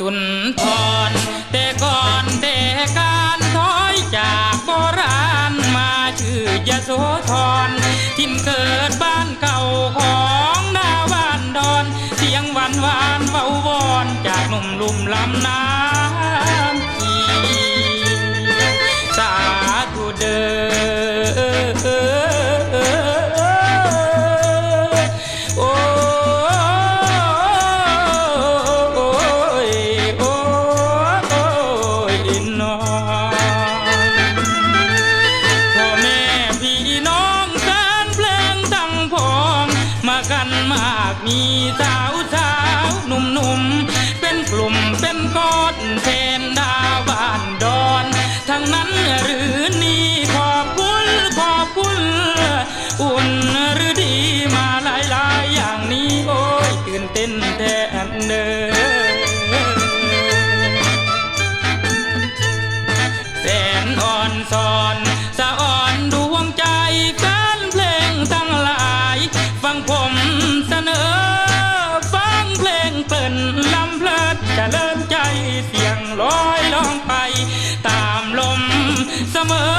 สุนทรแต่ก่อนแต่การถอยจากโบราณมาชื่อยโสธรทิมเกิดบ้านเก่าของดาวันดอน เสียงหวานหวานเบาวอนจากหนุ่มลุ่มลำน้ำ ยน้องพ่อแม่พี่น้องแฟนเพลงทั้งพองมากันมากมีสาวสาวหนุ่มหนุ่มเป็นกลุ่มเป็นก้อนเทนดาบ้านดอนทั้งนั้นหรือนี่ขอบคุณขอบคุณอุ่นหรือดีมาหลายหลายๆอย่างนี้โอ้ยตื่นเต้นแทนเด้อ ฟังผมเสนอ ฟังเพลงเปิ่นลำเพลิดจะเลินใจเสียงลอยลองไป ตามลมเสมอ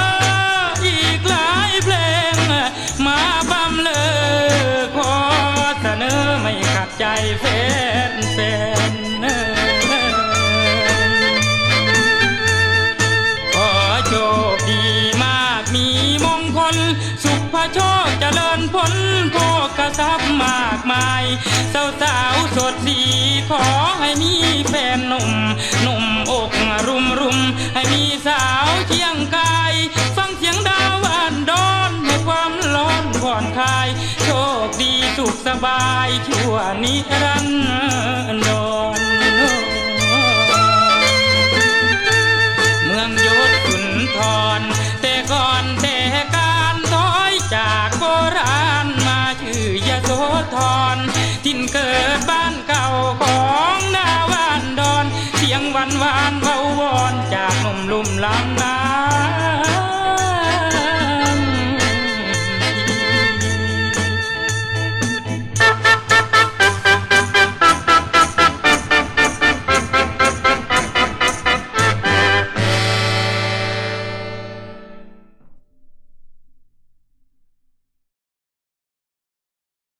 อีกหลายเพลง มาบำเลอขอเสนอไม่ขัดใจแฟนแฟนขอโชคดีมากมีมงคล สุขพระโชคเจริญผลโภค ทรัพย์มากมายสาวสาวสดสีขอให้มีแฟนหนุ่มหนุ่มอกรุมรุมให้มีสาวเชียงกาย ฟังเสียงดาวอันดอนให้ความร้อนผ่อนคลาย โชคดีสุขสบายชั่วนิรันดร ธรทินเกิดบ้านเก่าของนาวานดอน เสียงวันหวานเบาวอนจากหนุ่มลุ่มลำ